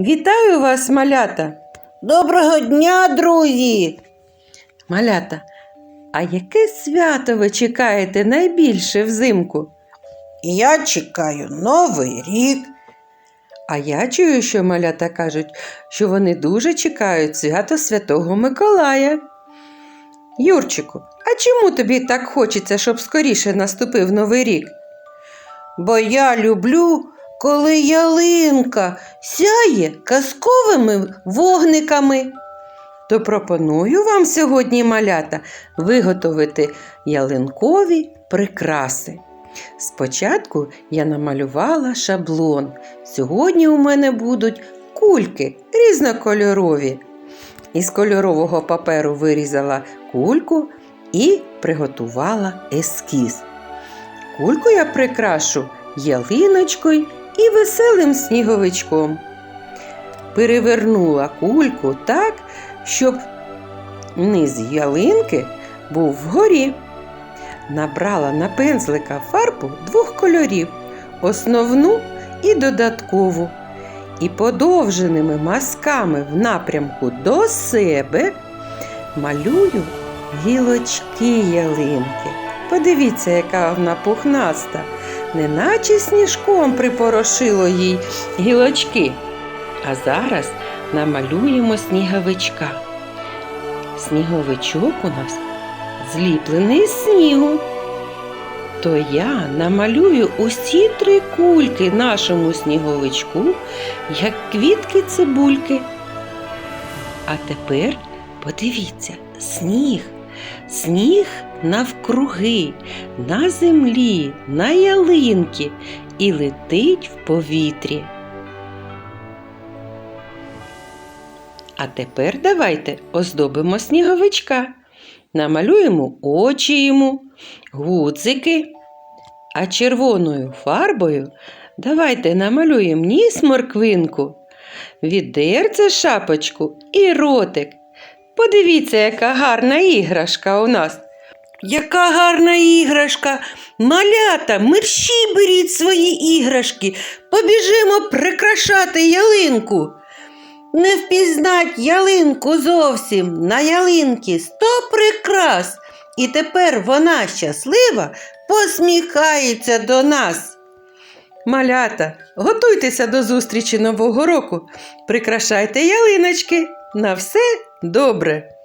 Вітаю вас, малята! Доброго дня, друзі! Малята, а яке свято ви чекаєте найбільше взимку? Я чекаю Новий рік. А я чую, що малята кажуть, що вони дуже чекають свято Святого Миколая. Юрчику, а чому тобі так хочеться, щоб скоріше наступив Новий рік? Бо я люблю, коли ялинка сяє казковими вогниками. То пропоную вам сьогодні, малята, виготовити ялинкові прикраси. Спочатку я намалювала шаблон. Сьогодні у мене будуть кульки різнокольорові. Із кольорового паперу вирізала кульку і приготувала ескіз. Кульку я прикрашу ялиночкою і веселим сніговичком. Перевернула кульку так, щоб низ ялинки був вгорі. Набрала на пензлика фарбу двох кольорів основну і додаткову. І подовженими мазками в напрямку до себе малюю гілочки ялинки. Подивіться, яка вона пухнаста, неначе сніжком припорошило їй гілочки. А зараз намалюємо сніговичка. Сніговичок у нас зліплений з снігу. То я намалюю усі три кульки нашому сніговичку, як квітки цибульки. А тепер подивіться, сніг, сніг навкруги, на землі, на ялинки і летить в повітрі. А тепер давайте оздобимо сніговичка. Намалюємо очі йому, гудзики, а червоною фарбою давайте намалюємо ніс морквинку, відерце шапочку і ротик. Подивіться, яка гарна іграшка у нас. Яка гарна іграшка! Малята, мерщій беріть свої іграшки, побіжимо прикрашати ялинку. Не впізнать ялинку зовсім. На ялинці сто прикрас. І тепер вона щаслива посміхається до нас. Малята, готуйтеся до зустрічі Нового року. Прикрашайте ялиночки. На все добре!